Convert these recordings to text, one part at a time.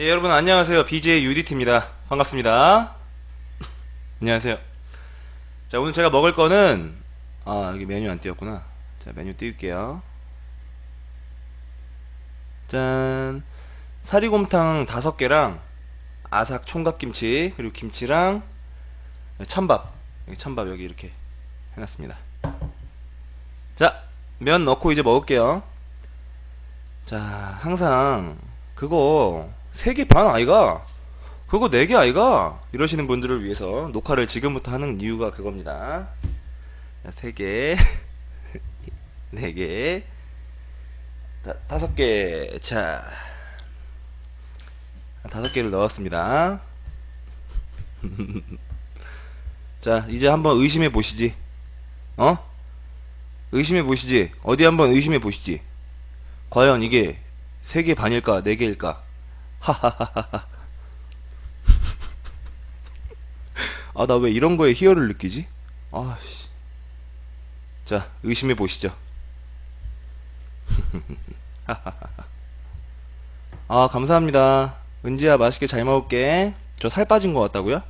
예, 여러분 안녕하세요. BJ UDT입니다. 반갑습니다. 안녕하세요. 자, 오늘 제가 먹을 거는 아, 여기 메뉴 안 띄웠구나. 자, 메뉴 띄울게요. 짠. 사리곰탕 다섯 개랑 아삭 총각김치, 그리고 김치랑 찬밥. 여기 찬밥 여기 이렇게 해 놨습니다. 자, 면 넣고 이제 먹을게요. 자, 항상 그거 세 개 반 아이가 그거 네 개 아이가 이러시는 분들을 위해서 녹화를 지금부터 하는 이유가 그겁니다. 자, 세 개, 네 개, 자, 다섯 개, 자, 다섯 개를 넣었습니다. 자, 이제 한번 의심해 보시지. 어? 의심해 보시지. 어디 한번 의심해 보시지. 과연 이게 세개 반일까, 네 개일까? 하하하하하. 아, 나 왜 이런 거에 희열을 느끼지? 아씨. 자, 의심해 보시죠. 아, 감사합니다. 은지야, 맛있게 잘 먹을게. 저 살 빠진 것 같다고요?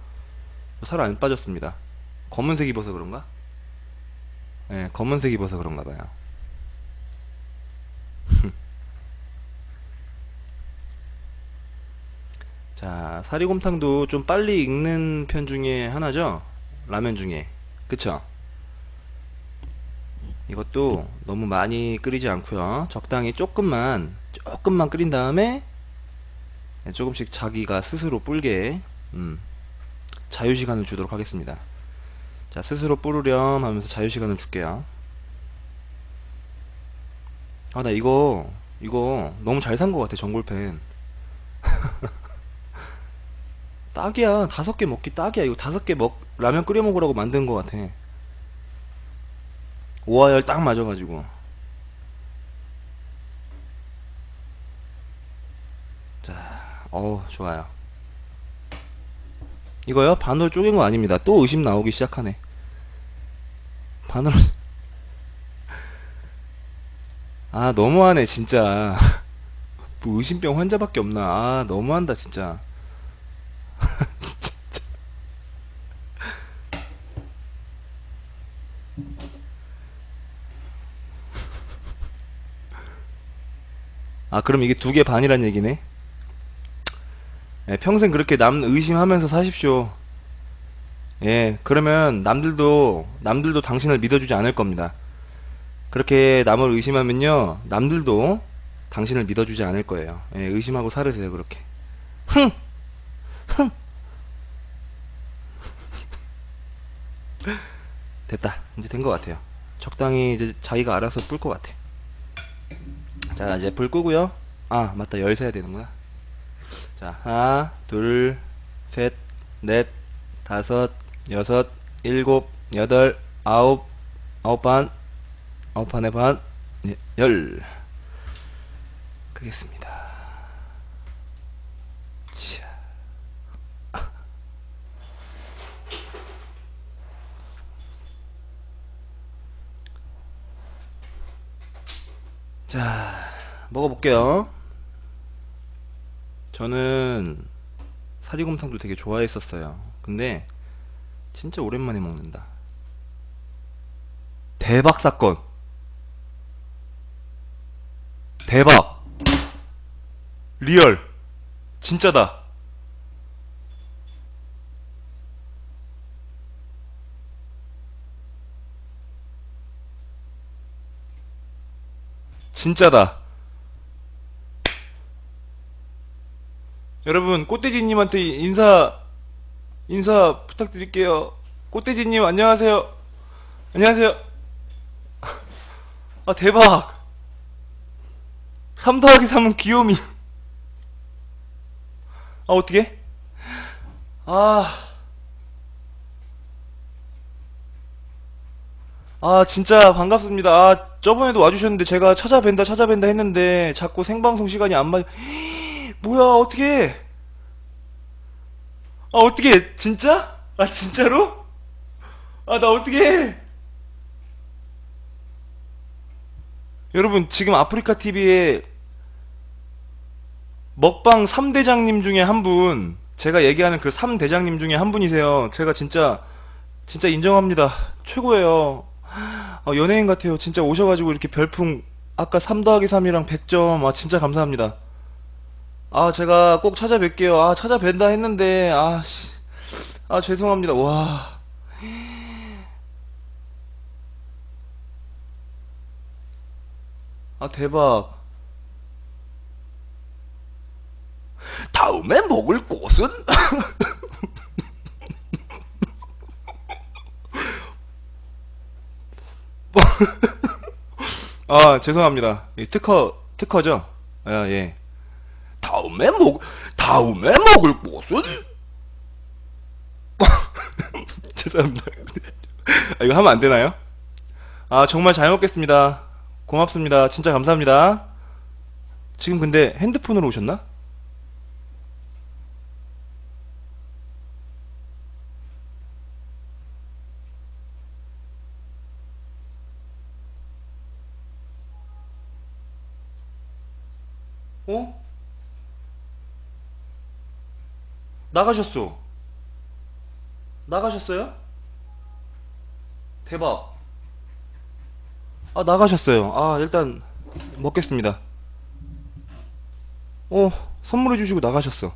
살 안 빠졌습니다. 검은색 입어서 그런가? 네, 검은색 입어서 그런가 봐요. 자, 사리곰탕도 좀 빨리 익는 편 중에 하나죠? 라면 중에. 그쵸? 이것도 너무 많이 끓이지 않고요. 적당히 조금만, 조금만 끓인 다음에 네, 조금씩 자기가 스스로 불게, 음, 자유시간을 주도록 하겠습니다. 자, 스스로 뿌르렴 하면서 자유시간을 줄게요. 아, 나 이거, 이거 너무 잘 산 것 같아, 전골팬. 딱이야. 다섯 개 먹기 딱이야. 이거 다섯 개 먹, 라면 끓여 먹으라고 만든 것 같아. 오하열 딱 맞아가지고. 자, 어우, 좋아요. 이거요? 반으로 쪼갠 거 아닙니다. 또 의심 나오기 시작하네. 반으로. 아, 너무하네, 진짜. 뭐 의심병 환자밖에 없나. 아, 너무한다, 진짜. 아, 그럼 이게 두 개 반이란 얘기네? 예, 평생 그렇게 남 의심하면서 사십시오. 예, 그러면 남들도, 남들도 당신을 믿어주지 않을 겁니다. 그렇게 남을 의심하면요, 남들도 당신을 믿어주지 않을 거예요. 예, 의심하고 살으세요, 그렇게. 흥! 흥! 됐다. 이제 된 것 같아요. 적당히 이제 자기가 알아서 뿔것 같아. 자, 이제 불 끄고요. 아, 맞다. 열 세야 되는구나. 자, 하나, 둘, 셋, 넷, 다섯, 여섯, 일곱, 여덟, 아홉, 아홉 반, 아홉 반의 반, 예, 열. 끄겠습니다. 자, 먹어볼게요. 저는 사리곰탕도 되게 좋아했었어요. 근데 진짜 오랜만에 먹는다. 대박 사건. 대박. 리얼. 진짜다. 진짜다. 여러분, 꽃돼지님한테 인사, 인사 부탁드릴게요. 꽃돼지님, 안녕하세요. 안녕하세요. 아, 대박. 3 더하기 3은 귀요미. 아, 어떻게? 아. 아, 진짜 반갑습니다. 아, 저번에도 와주셨는데 제가 찾아뵌다, 찾아뵌다 했는데 자꾸 생방송 시간이 안 맞, 뭐야, 어떻게? 아, 어떻게? 진짜? 아, 진짜로? 아, 나 어떻게? 여러분, 지금 아프리카 TV에 먹방 3대장님 중에 한 분, 제가 얘기하는 그 3대장님 중에 한 분이세요. 제가 진짜, 진짜 인정합니다. 최고예요. 어, 연예인 같아요. 진짜 오셔가지고 이렇게 별풍, 아까 3 더하기 3이랑 100점, 아, 진짜 감사합니다. 아, 제가 꼭 찾아뵐게요. 아, 찾아뵌다 했는데, 아, 씨. 아, 죄송합니다. 와. 아, 대박. 다음에 먹을 곳은? 아, 죄송합니다. 이 특허, 특허죠? 아, 예. 다음에 먹, 다음에 먹을 곳은? 죄송합니다. 아, 이거 하면 안 되나요? 아, 정말 잘 먹겠습니다. 고맙습니다. 진짜 감사합니다. 지금 근데 핸드폰으로 오셨나? 어? 나가셨어. 나가셨어요? 대박. 아, 나가셨어요. 아, 일단, 먹겠습니다. 어, 선물해 주시고 나가셨어.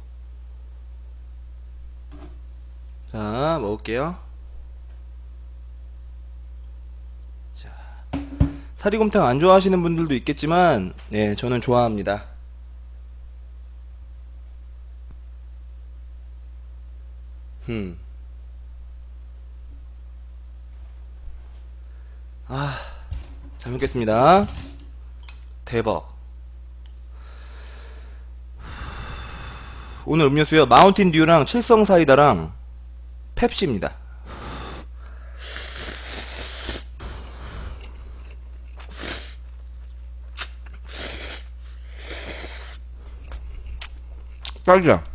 자, 먹을게요. 자, 사리곰탕 안 좋아하시는 분들도 있겠지만, 네, 저는 좋아합니다. 음. 아, 잘 먹겠습니다. 대박. 오늘 음료수요. 마운틴 듀랑 칠성 사이다랑 펩시입니다. 딱이야.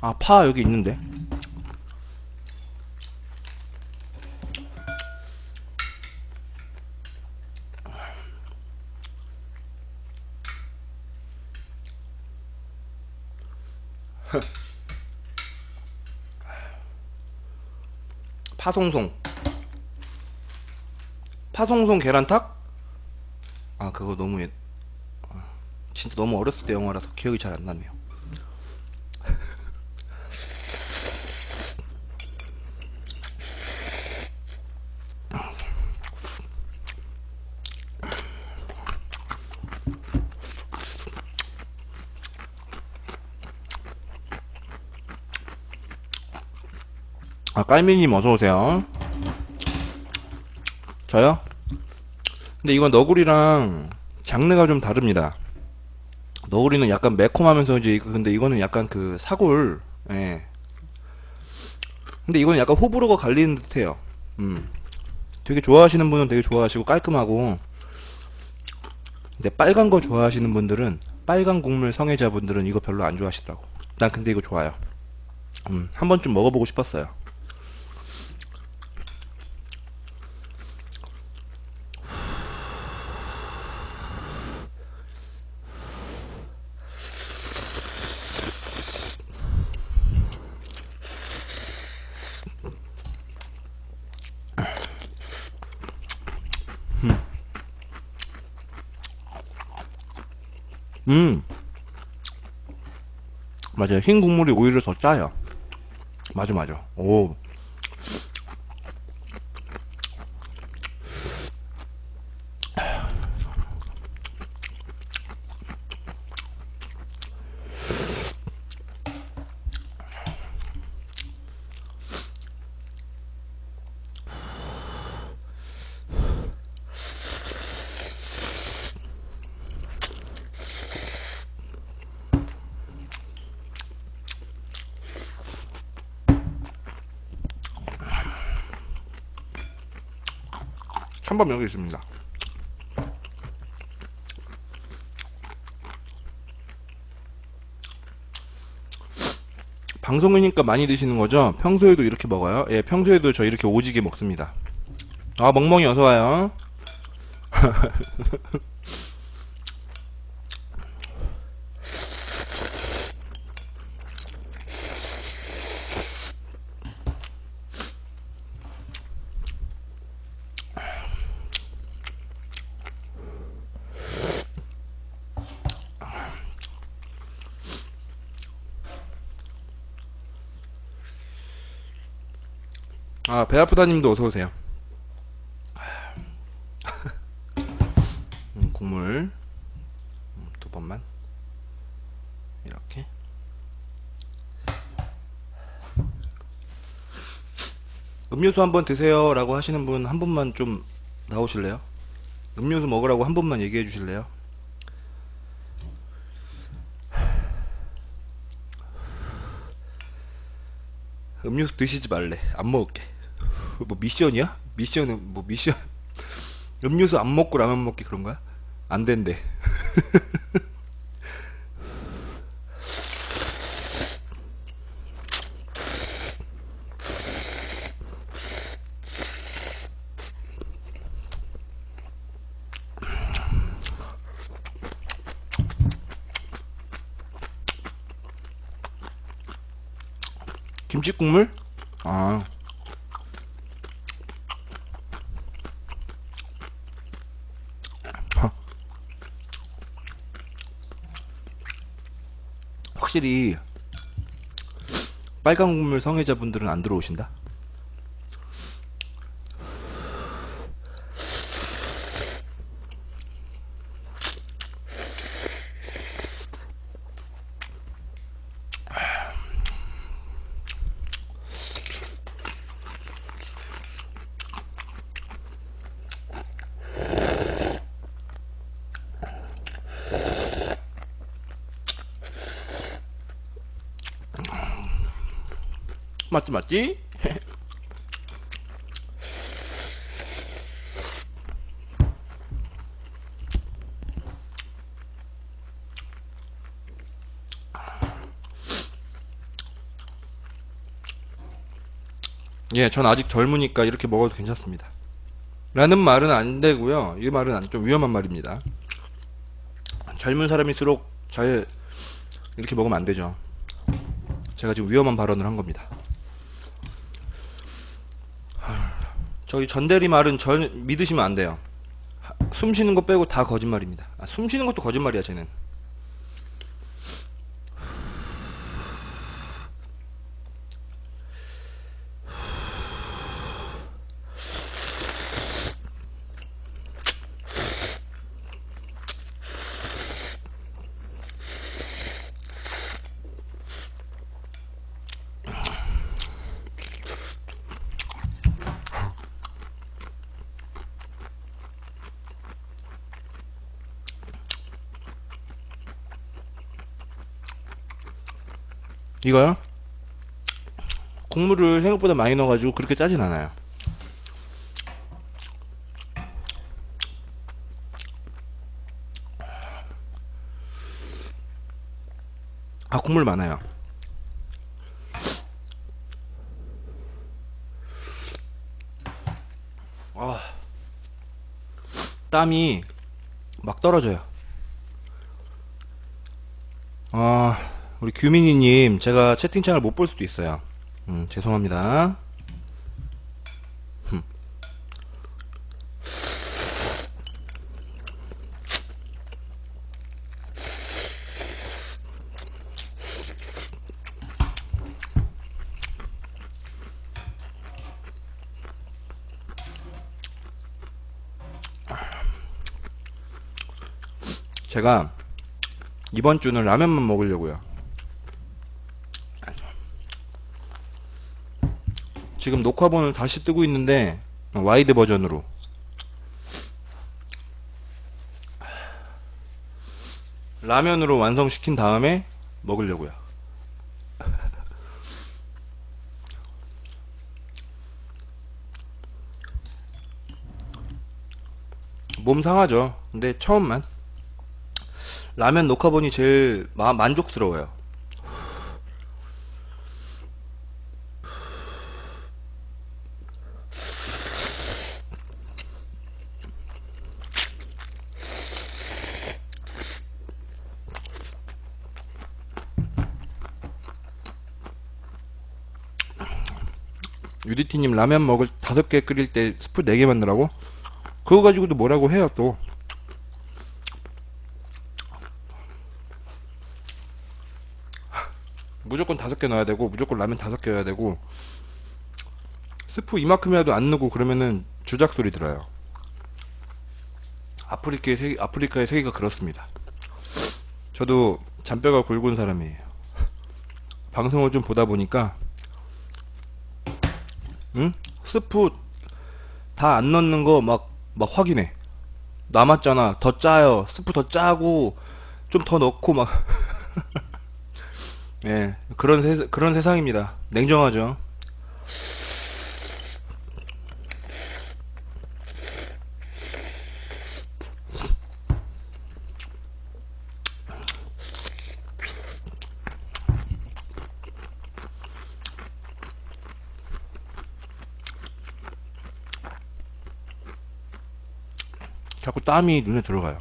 아, 파 여기 있는데. 파송송. 파송송 계란탁? 아, 그거 너무 옛, 아, 진짜 너무 어렸을 때 영화라서 기억이 잘 안 나네요. 깔미님 어서오세요. 저요? 근데 이건 너구리랑 장르가 좀 다릅니다. 너구리는 약간 매콤하면서 이제, 근데 이거는 약간 그 사골, 예. 근데 이거는 약간 호불호가 갈리는 듯해요. 음. 되게 좋아하시는 분은 되게 좋아하시고 깔끔하고, 근데 빨간 거 좋아하시는 분들은, 빨간 국물 성애자분들은 이거 별로 안 좋아하시더라고. 난 근데 이거 좋아요. 음, 한 번쯤 먹어보고 싶었어요. 음. 맞아요. 흰 국물이 오히려 더 짜요. 맞아, 맞아. 오. 찬밥 여기 있습니다. 방송이니까 많이 드시는 거죠? 평소에도 이렇게 먹어요? 예, 평소에도 저 이렇게 오지게 먹습니다. 아, 멍멍이 어서와요. 아, 배 아프다님도 어서 오세요. 음, 국물 음, 두 번만 이렇게. 음료수 한번 드세요 라고 하시는 분한 분만 좀 나오실래요? 음료수 먹으라고 한 분만 얘기해 주실래요? 음료수 드시지 말래. 안 먹을게. 뭐 미션이야? 미션은 뭐 미션? 음료수 안 먹고 라면 먹기 그런 거야? 안 된대. 김치 국물? 아. 하. 확실히 빨간 국물 성애자분들은 안 들어오신다. 맞지 맞지? 예, 전 아직 젊으니까 이렇게 먹어도 괜찮습니다. 라는 말은 안 되고요. 이 말은 안- 좀 위험한 말입니다. 젊은 사람일수록 잘 이렇게 먹으면 안 되죠. 제가 지금 위험한 발언을 한 겁니다. 저기 전대리 말은 전 믿으시면 안 돼요. 하- 숨 쉬는 거 빼고 다 거짓말입니다. 아, 숨 쉬는 것도 거짓말이야, 쟤는. 이거요? 국물을 생각보다 많이 넣어가지고 그렇게 짜진 않아요. 아, 국물 많아요. 아, 땀이 막 떨어져요. 아, 우리 규민이님, 제가 채팅창을 못 볼 수도 있어요. 음, 죄송합니다. 흠. 제가 이번 주는 라면만 먹으려고요. 지금 녹화본을 다시 뜨고 있는데 와이드 버전으로 라면으로 완성시킨 다음에 먹으려고요. 몸 상하죠. 근데 처음만 라면 녹화본이 제일 마- 만족스러워요. 유디티님 라면 먹을 다섯 개 끓일 때 스프 네 개 만들라고? 그거 가지고도 뭐라고 해요 또. 무조건 다섯 개 넣어야 되고 무조건 라면 다섯 개 넣어야 되고 스프 이만큼이라도 안 넣고 그러면은 주작 소리 들어요. 아프리카의 세, 아프리카의 세계가 그렇습니다. 저도 잔뼈가 굵은 사람이에요. 방송을 좀 보다 보니까 응? 스프 다 안 넣는 거 막 막 확인해. 남았잖아. 더 짜요. 스프 더 짜고 좀 더 넣고 막 예, 그런 세, 그런 세상입니다. 냉정하죠. 자꾸 땀이 눈에 들어가요.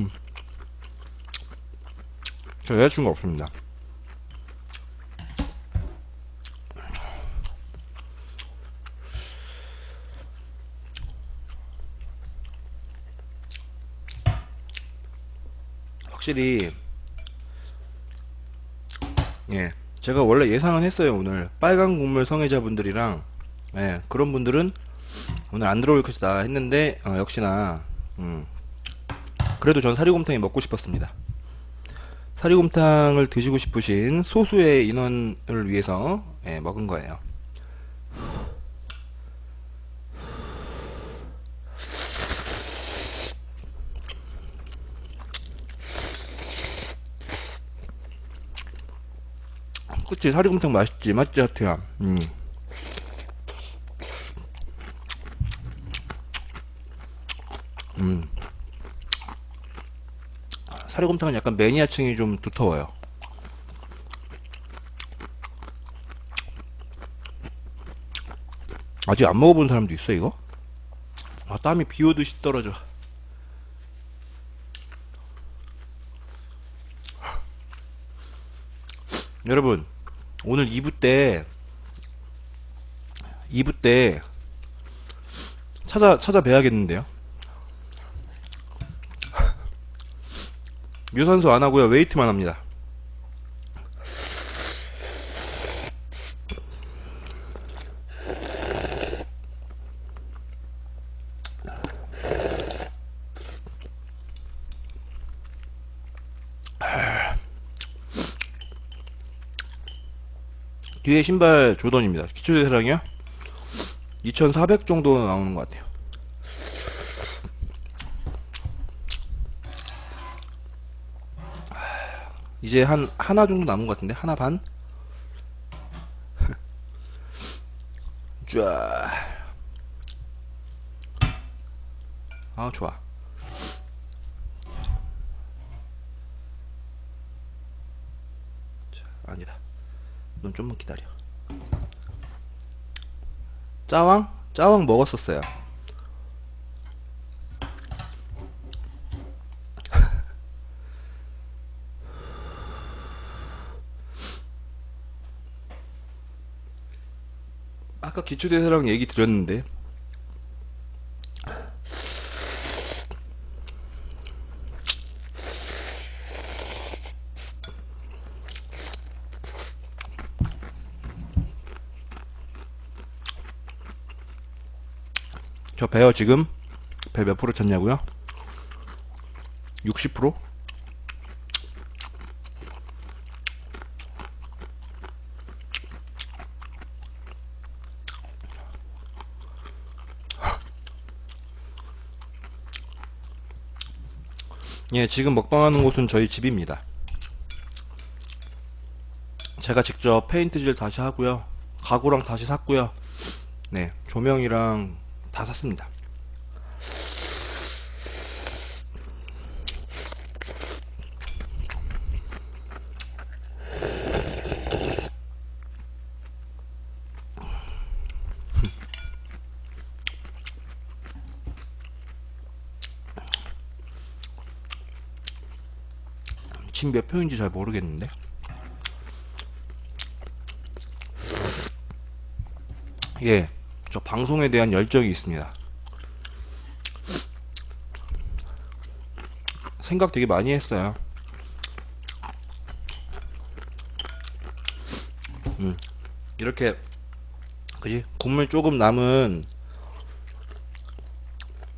음. 저 여자친구 없습니다. 확실히 예 제가 원래 예상은 했어요 오늘. 빨간 국물 성애자분들이랑 예 그런 분들은 오늘 안 들어올 것이다 했는데 어, 역시나 음, 그래도 전 사리곰탕이 먹고 싶었습니다. 사리곰탕을 드시고 싶으신 소수의 인원을 위해서 예, 먹은 거예요 그치 사리곰탕 맛있지 맞지 하트야 음. 음. 사리곰탕은 약간 매니아층이 좀 두터워요 아직 안 먹어본 사람도 있어 이거? 아 땀이 비 오듯이 떨어져 여러분 오늘 2부 때 2부 때 찾아 찾아뵈야겠는데요. 유산소 안 하고요. 웨이트만 합니다. 뒤에 신발 조던입니다. 기초대사량이요? 2400 정도 나오는 것 같아요. 이제 한 하나 정도 남은 것 같은데 하나 반? 쫙. 아 좋아. 자, 아니다. 넌 좀만 기다려. 짜왕? 짜왕 먹었었어요. 아까 기초대사랑 얘기 드렸는데 배요 지금 배 몇 프로 찼냐고요? 60%? 예, 지금 먹방하는 곳은 저희 집입니다. 제가 직접 페인트질 다시 하고요. 가구랑 다시 샀고요. 네, 조명이랑 다 샀습니다. 지금 몇 표인지 잘 모르겠는데 예 저 방송에 대한 열정이 있습니다. 생각 되게 많이 했어요. 음, 이렇게, 그지? 국물 조금 남은,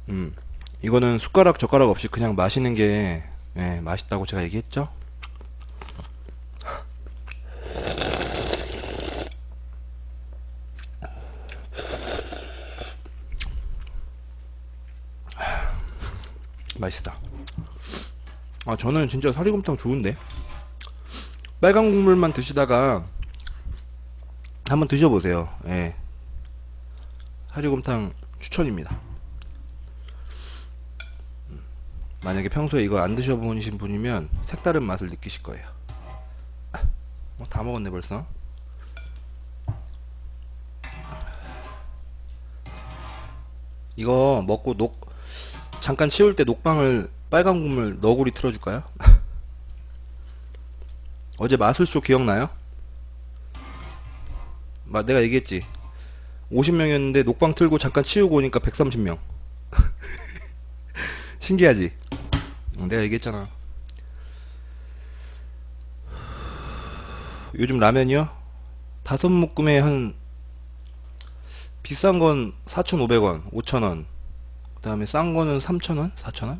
음, 이거는 숟가락 젓가락 없이 그냥 마시는 게, 예, 맛있다고 제가 얘기했죠? 맛있다. 아, 저는 진짜 사리곰탕 좋은데? 빨간 국물만 드시다가 한번 드셔보세요. 예. 사리곰탕 추천입니다. 음, 만약에 평소에 이거 안 드셔보신 분이면 색다른 맛을 느끼실 거예요. 어, 다 먹었네 벌써. 이거 먹고 녹 잠깐 치울 때 녹방을 빨간 국물 너구리 틀어줄까요? 어제 마술쇼 기억나요? 마, 내가 얘기했지. 50명이었는데 녹방 틀고 잠깐 치우고 오니까 130명. 신기하지? 어, 내가 얘기했잖아. 요즘 라면이요? 다섯 묶음에 한 비싼 건 4,500원, 5,000원. 그 다음에 싼 거는 3,000원? 4,000원?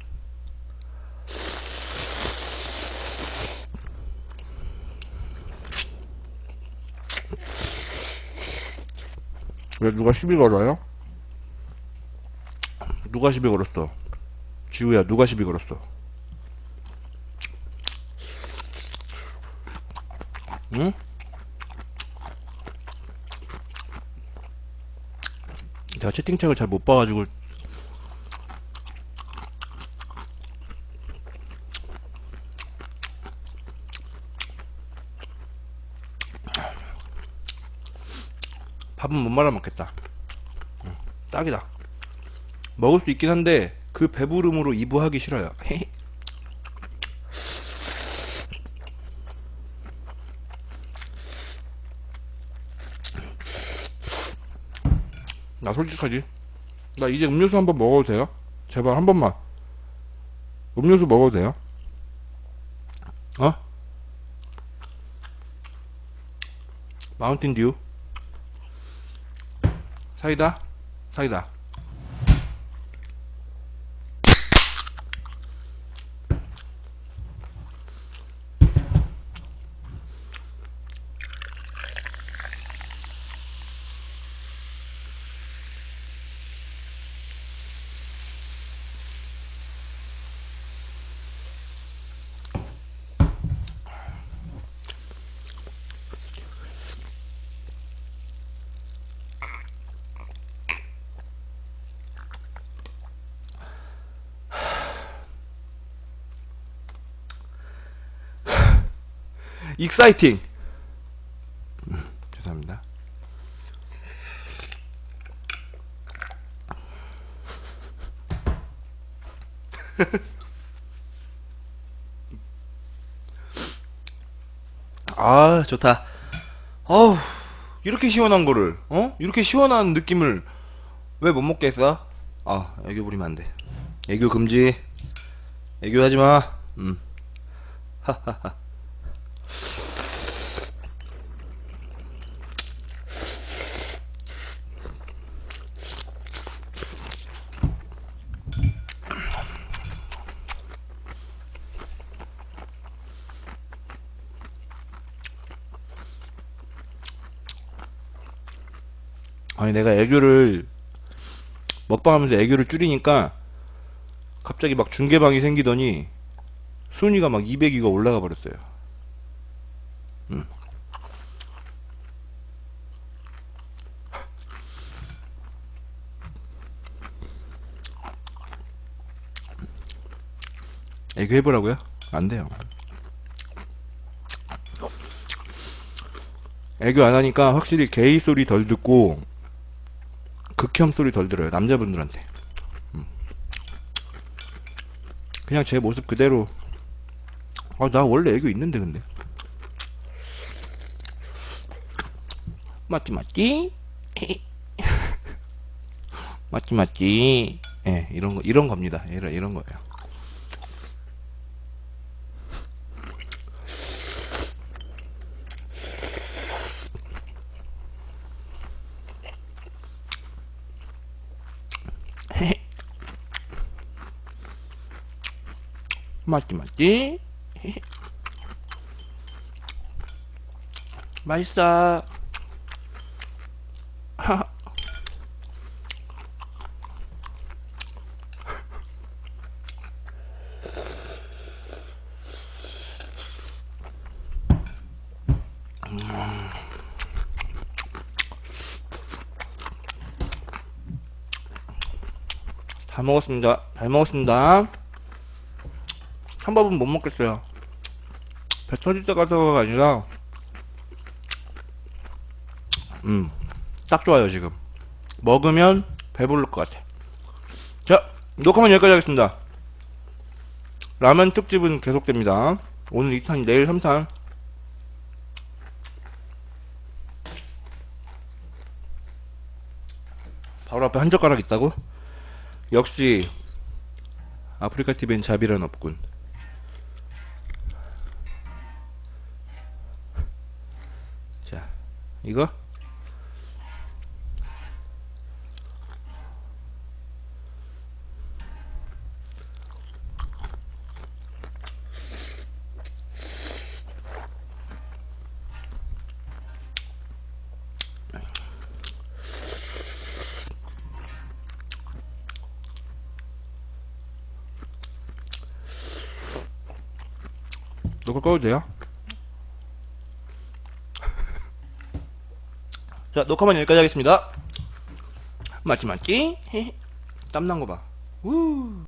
왜 누가 시비 걸어요? 누가 시비 걸었어? 지우야 누가 시비 걸었어? 응? 내가 채팅창을 잘 못 봐가지고 밥은 못 말아 먹겠다. 응, 딱이다. 먹을 수 있긴 한데 그 배부름으로 이부하기 싫어요. 나 솔직하지. 나 이제 음료수 한번 먹어도 돼요? 제발 한 번만. 음료수 먹어도 돼요? 어? 마운틴 듀. 사이다? 사이다. 익사이팅. 음, 죄송합니다. 아, 좋다. 어우, 이렇게 시원한 거를, 어? 이렇게 시원한 느낌을 왜 못 먹게 했어? 아, 애교 부리면 안 돼. 애교 금지. 애교 하지 마. 음. 하하하. 아니 내가 애교를 먹방하면서 애교를 줄이니까 갑자기 막 중계방이 생기더니 순위가 막 200위가 올라가 버렸어요. 음. 애교 해보라고요? 안 돼요. 애교 안 하니까 확실히 게이 소리 덜 듣고 극혐 소리 덜 들어요 남자분들한테 음. 그냥 제 모습 그대로 아, 나 원래 애교 있는데, 근데. 맞지, 맞지? 맞지, 맞지? 예, 이런 거, 이런 겁니다. 이런, 이런 거예요. 맞지, 맞지? 맛있어. 잘 먹었습니다. 잘 먹었습니다. 찬밥은 못 먹겠어요. 배 터질 때 가서가 아니라, 음, 딱 좋아요, 지금. 먹으면 배부를 것 같아. 자, 녹화만 여기까지 하겠습니다. 라면 특집은 계속됩니다. 오늘 2탄, 내일 3탄. 바로 앞에 한 젓가락 있다고? 역시 아프리카 TV엔 자비란 없군. 이거 녹화 꺼도 돼요? 자, 녹화만 여기까지 하겠습니다. 맞지, 맞지? 땀난 거 봐. 우.